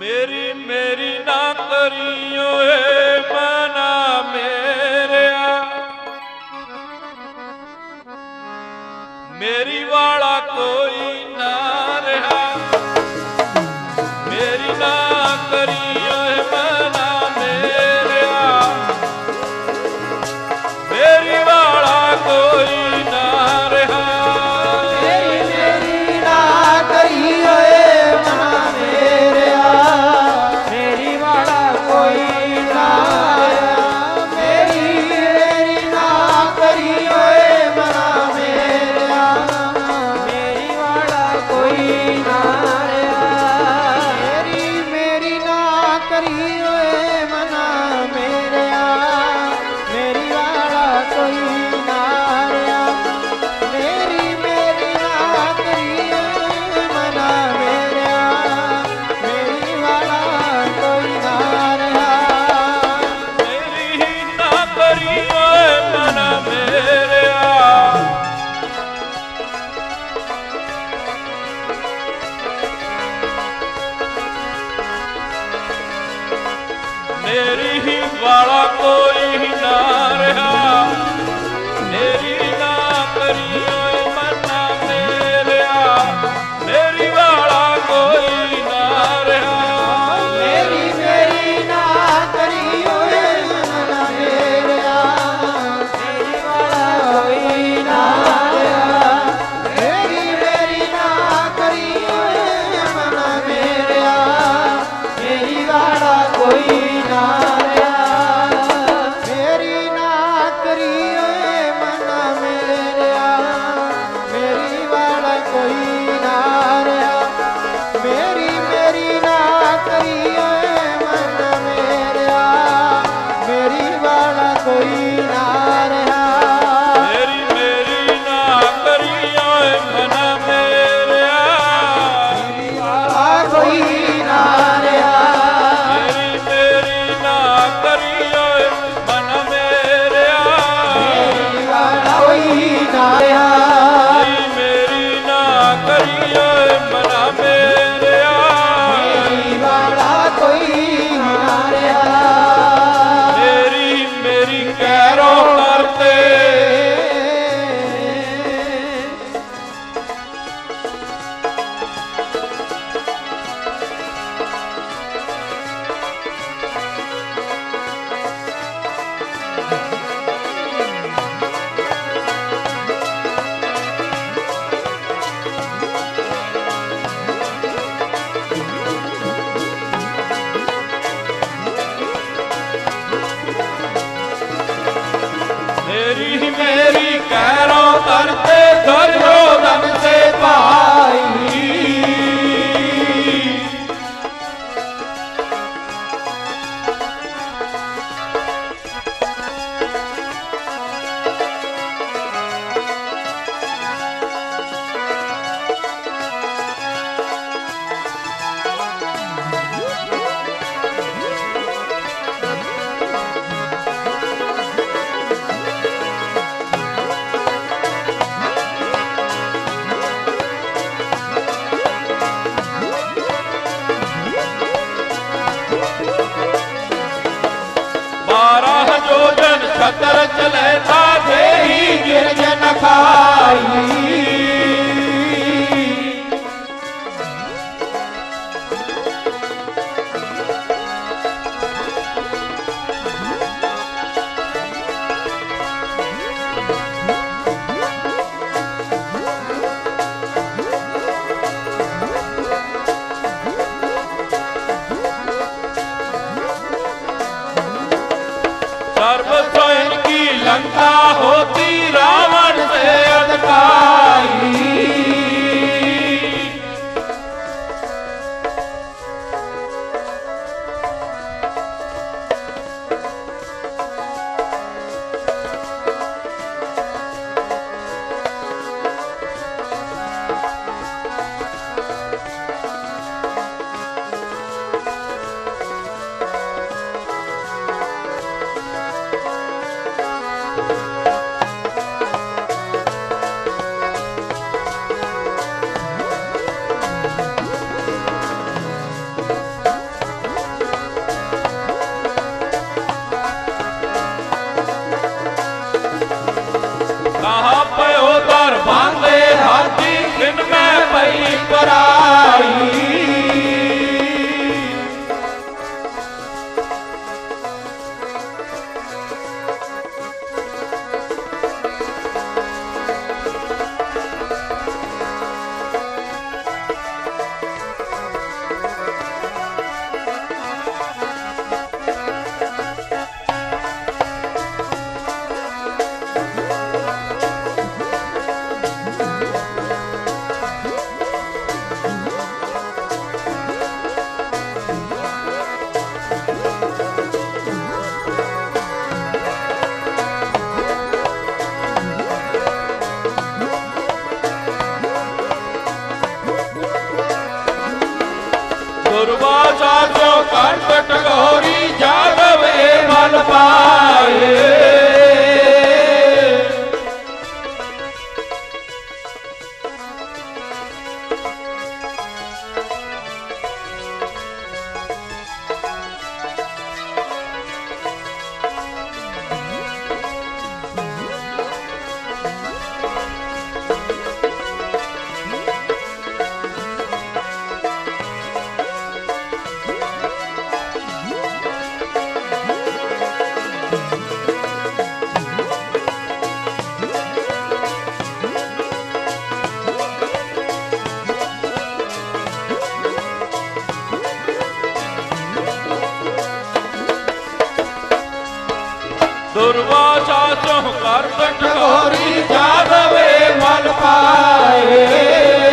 मेरी मेरी ना ਪਰ खतर चले तेरी गिरजन खाई Sarva शंका होती ਕਹਾ ਪਇਓ ਦਰ ਬਾਂਦੇ ਹਾਜੀ ਕਿਨ ਮੈਂ ਪਈ ਪਰਾਈ ਦੁਰਵਾਸਾ ਜੋ ਕੰਟ ਟਗੋਰੀ ਜਾਗਵੇ ਮਨ ਪਾਏ। ਦੁਰਵਾਸਾ ਜੋ ਕੰਟ ਟਗੋਰੀ ਜਾਗਵੇ ਮਨ ਪਾਏ।